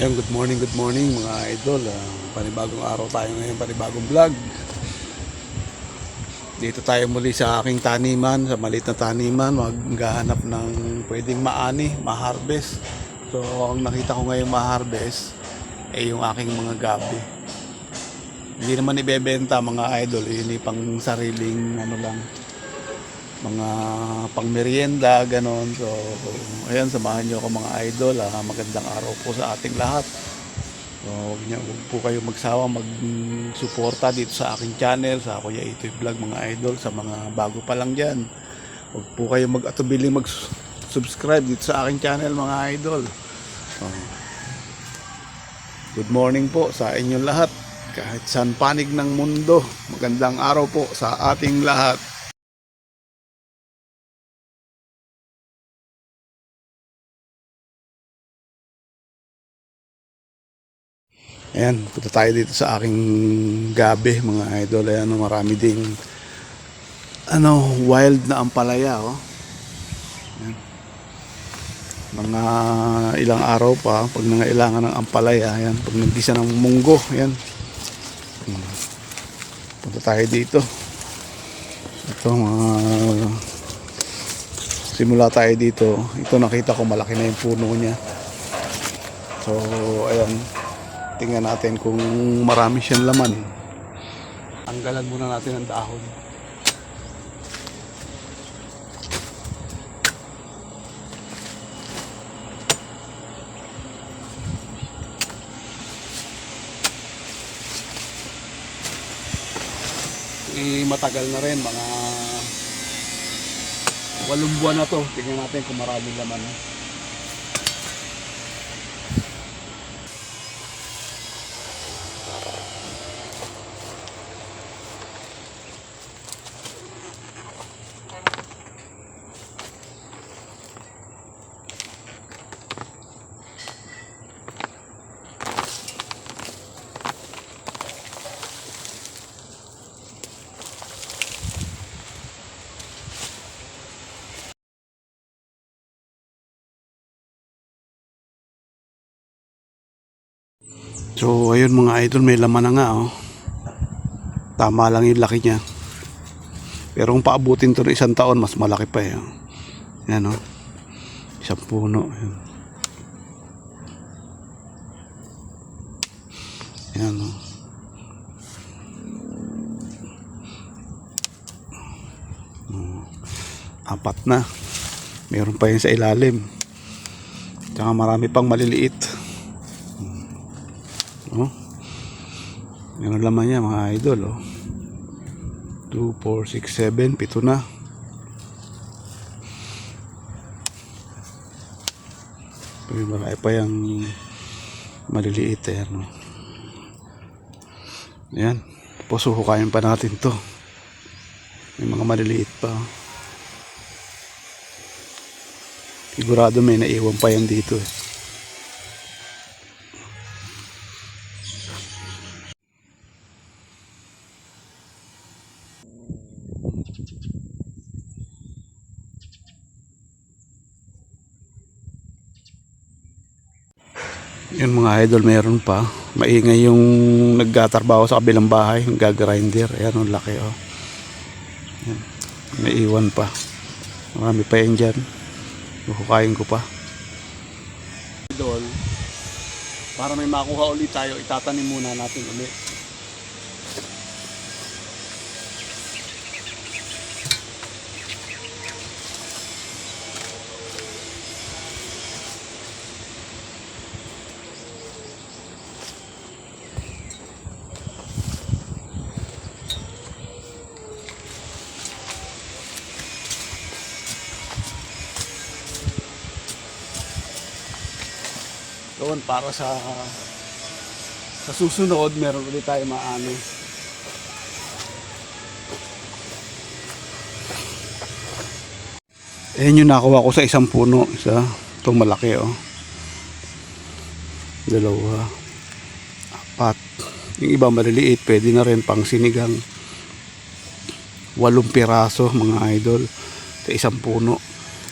Ayun, good morning, good morning mga idol. Ah, panibagong araw tayo ngayon, panibagong vlog. Dito tayo muli sa aking taniman, sa maliit na taniman, maghahanap ng pwedeng maani, ma-harvest. So, ang nakita ko ngayon ma-harvest ay yung aking mga gabi. Hindi naman ibebenta mga idol, yun pang sariling ano lang, mga pang merienda, ganon. So, ayan, samahan nyo ako mga idol. Ah, magandang araw po sa ating lahat. So, huwag, niyo, huwag po kayo magsawa mag-suporta dito sa aking channel, sa Kuya Itoy Vlog mga idol, sa mga bago pa lang dyan. Huwag po kayo mag-atubiling mag-subscribe dito sa aking channel mga idol. So, good morning po sa inyong lahat. Kahit saan panig ng mundo, magandang araw po sa ating lahat. Ayan, punta tayo dito sa aking gabi, mga idol. Ayan, marami ding ano, wild na ampalaya, oh. Ayan. Mga ilang araw pa, pag nangailangan ng ampalaya, ayan, pag nagdisa ng munggo, ayan. Hmm. Punta tayo dito. Ito, mga simula tayo dito. Ito nakita ko malaki na yung puno niya. So, ayan. Tingnan natin kung marami siyang laman. Tanggalan muna natin ang dahon. Eh, matagal na rin, mga walong buwan na to. Tingnan natin kung maraming laman. So, ayun mga idol, may laman na nga, oh. Tama lang yung laki niya. Pero kung paabutin to ng isang taon, mas malaki pa eh. oh. Yan, oh. Isang puno. Yan. Yan, oh. Oh. Apat na. Meron pa yun sa ilalim. Tsaka marami pang maliliit. Oh. Yan ang laman niya mga idol oh. 2, 4, 6, 7, pito na. May marami pa yung maliliit eh. Ano. Yan. Tapos huhukayin pa natin to. May mga maliliit pa. oh. Sigurado may naiwan pa yan dito eh. Idol, meron pa. Maingay yung nagtatrabaho sa kabilang bahay, yung gagrinder. Ayan, ang laki oh. Yan. May iwan pa. Marami pa yan dyan. Huhukayin ko pa. Idol, para may makuha ulit tayo, itatanim muna natin ulit. Doon para sa sa susunod meron ulit tayo maano Ayan yung nakuha ko sa isang puno. Isa. Itong malaki oh. Dalawa. Apat. Yung iba maliliit. Pwede na rin pang sinigang. Walong piraso mga idol. Sa isang puno.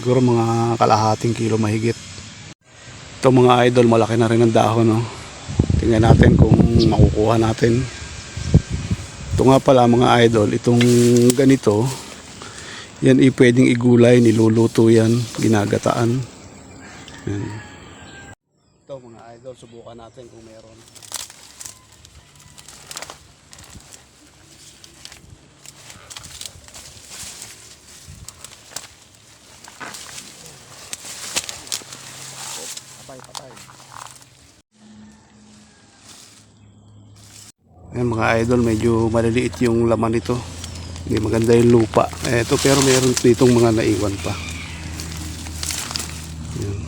Siguro mga kalahating kilo mahigit. Ito mga idol, malaki na rin ang dahon. No? Tingnan natin kung makukuha natin. Ito nga pala mga idol, itong ganito, yan i pwedeng igulay, niluluto yan, ginagataan. Yan. Ito mga idol, subukan natin kung meron. Patay, patay. Ayan mga idol, medyo maliliit yung laman nito. Hindi maganda yung lupa. Eh, ito pero meron ditong mga naiwan pa. Yan.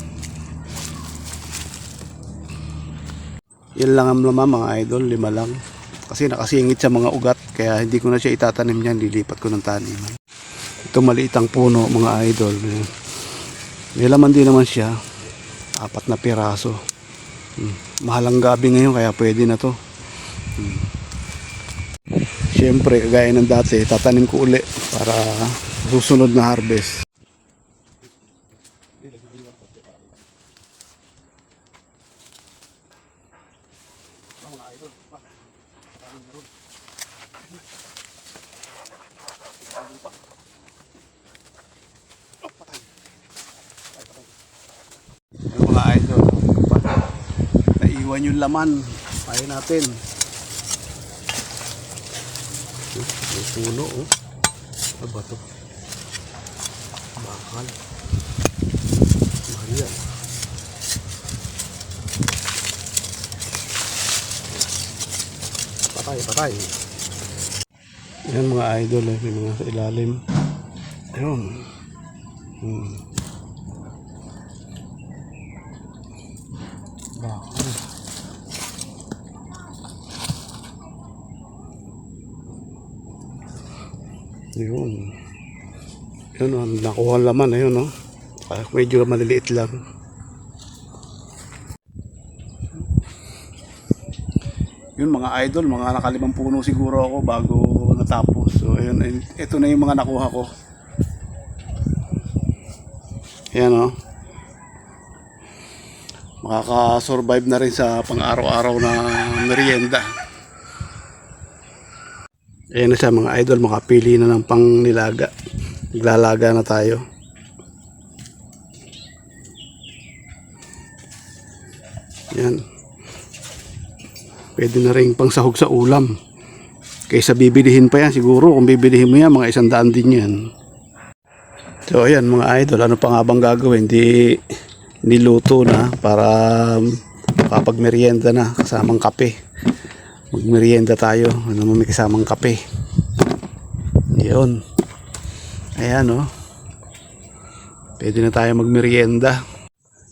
Yan lang ang laman mga idol, lima lang. Kasi nakasingit sa mga ugat, kaya hindi ko na siya itatanim niyan, lilipat ko ng taniman. Ito maliit ang puno mga idol. Ayan. May laman din naman siya. Apat na piraso. Hmm. Mahalang gabi ngayon kaya pwede na to. Hmm. Siyempre, kagaya ng dati, tatanim ko uli para susunod na harvest. Idol, naiwan yung laman. Tayo natin. May puno, oh. Ano ba to? Bakal. Yan. Patay, patay. Yan mga idol, eh. May mga sa ilalim. Ayun. Hmm. Bakal. Yun. Yun, oh, nakuha laman. Ayun, no? Ah, medyo maliliit lang. Yun, mga idol, mga nakalimang puno siguro ako bago natapos. So, ayun, ito na yung mga nakuha ko. Ayan, no? Makaka-survive na rin sa pang-araw-araw na merienda. Ayan na siya mga idol, makapili na ng pang nilaga. Naglalaga na tayo. Yan. Pwede na rin pang sahog sa ulam. Kaysa bibilihin pa yan siguro. Kung bibilihin mo yan, mga isang daan din yan. So ayan mga idol, ano pa nga bang gagawin? Di niluto na para kapag na kasamang kape. Magmerienda tayo. Ano may kasamang kape. Yun. Ayan oh. Pwede na tayo magmerienda.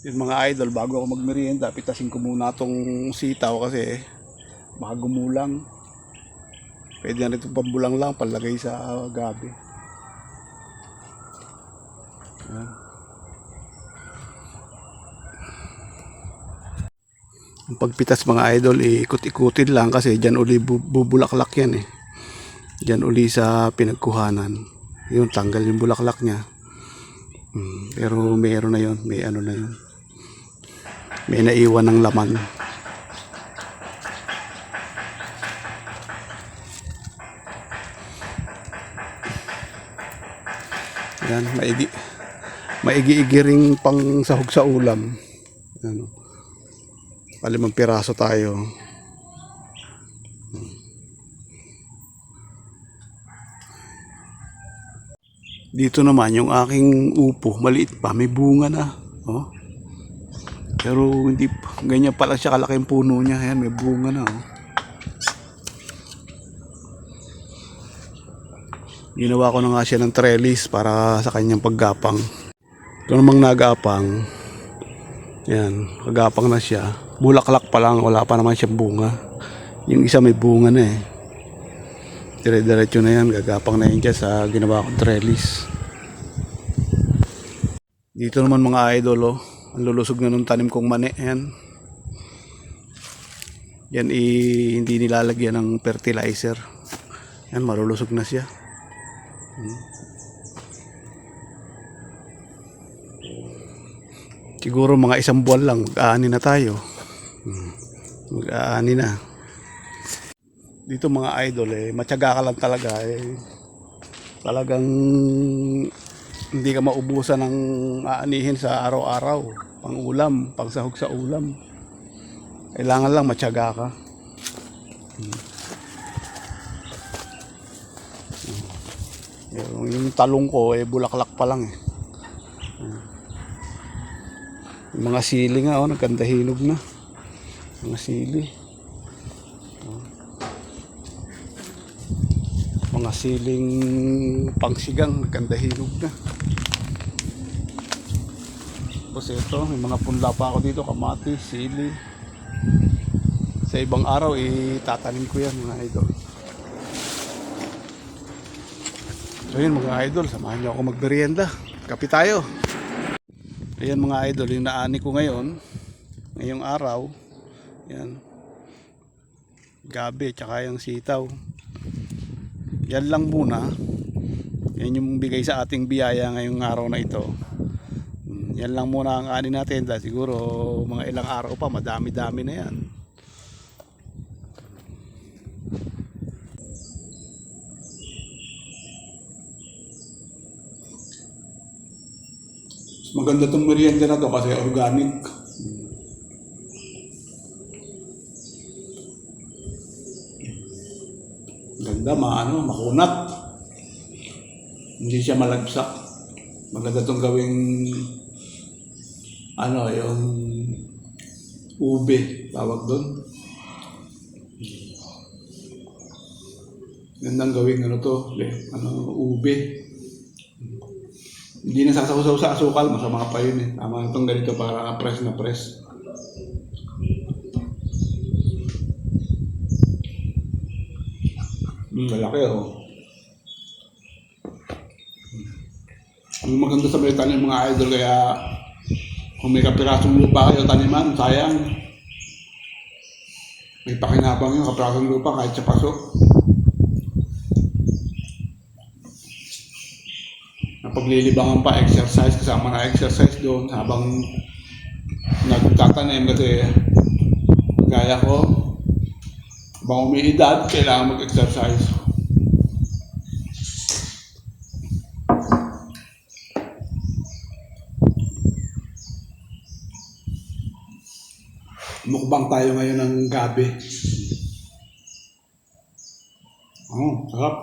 Yun mga idol bago ako magmerienda pitasin ko muna tong sitaw kasi baka gumulang. Pwede na rin pambulang lang palagay sa gabi. Ayan. Ang pagpitas mga idol, ikot-ikutin lang kasi dyan uli bu- bubulaklak yan eh. Dyan uli sa pinagkuhanan. Yun, tanggal yung bulaklak niya. Hmm, pero mayroon na yun, may ano na yun. May naiwan ng laman. Yan, maigi. Maigi-igi ring pang sahog sa ulam. Ano. Palimang piraso tayo. Dito naman yung aking upo, maliit pa, may bunga na. Oh. Pero hindi ganyan pala siya kalaki yung puno niya. Ayan, may bunga na. Oh. Ginawa ko na nga siya ng trellis para sa kanyang paggapang. Ito namang nagapang. Yan, kagapang na siya. Bulaklak pa lang, wala pa naman siyang bunga. Yung isa may bunga na eh. Dire-diretso na yan, gagapang na yan dyan sa ginawa kong trellis. Dito naman mga idol, oh. Ang lulusog na nung tanim kong mani, yan. Yan i, hindi nilalagyan ng fertilizer. Yan, malulusog na siya. Siguro mga isang buwan lang, mag-aani na tayo. Hmm. Mag-aani na. Dito mga idol eh, matyaga ka lang talaga eh. Talagang hindi ka maubusan ng aanihin sa araw-araw. Pang ulam, pang sahog sa ulam. Kailangan lang matyaga ka. Yung, yung talong ko eh bulaklak pa lang eh. Yung mga sili nga oh, nagkanda hinog na. Mga sili. Mga siling pangsigang nagkanda hinog na. Tapos ito, may mga punla pa ako dito, kamatis, sili. Sa ibang araw, itatanim ko yan mga idol. So yun mga idol, samahan niyo ako magmerienda. Kapi tayo. Ayan mga idol, yung naani ko ngayon, ngayong araw, yan, gabi, tsaka yung sitaw. Yan lang muna. Yan yung bigay sa ating biyaya ngayong araw na ito. Yan lang muna ang ani natin dahil siguro mga ilang araw pa, madami-dami na yan. Maganda tong merienda na to kasi organic. Ganda, maano, makunat. Hindi siya malagsak. Maganda tong gawing ano, yung ube, tawag doon. Gandang gawing ano to, ano, ube. Hindi na sasaw-saw sa asukal, masama pa yun eh. Tama itong ganito para press na press. Hmm, malaki oh. Ang maganda sa may tanim mga idol kaya kung may kapirasong lupa kayo taniman, sayang. May pakinabang yung kapirasong lupa kahit sa paso. napaglilibangan pa exercise kasama na exercise doon habang nagtatanim kasi gaya ko habang umiidad kailangan mag-exercise. Mukbang tayo ngayon ng gabi. Oh, sarap.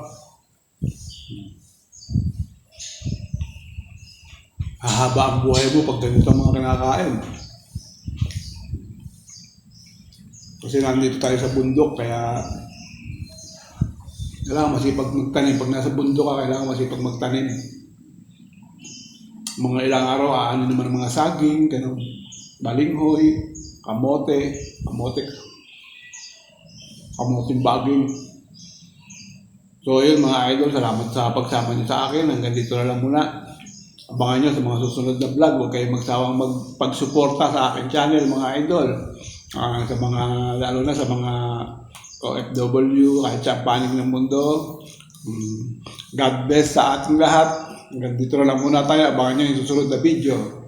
Hahaba ang buhay mo pag ganito ang mga kinakain. Kasi nandito tayo sa bundok, kaya kailangan masipag magtanim. Pag nasa bundok ka, kailangan masipag magtanim. Mga ilang araw, aanin naman mga saging, ganun. Balinghoy, kamote, kamote, kamoting baging. So yun mga idol, salamat sa pagsama niyo sa akin. Hanggang dito na lang muna abangan nyo sa mga susunod na vlog. Huwag kayong magsawang magpagsuporta sa aking channel, mga idol. Ah, sa mga, lalo na sa mga OFW, kahit sa panig ng mundo. Mm, God bless sa ating lahat. Hanggang dito na lang muna tayo. Abangan nyo yung susunod na video.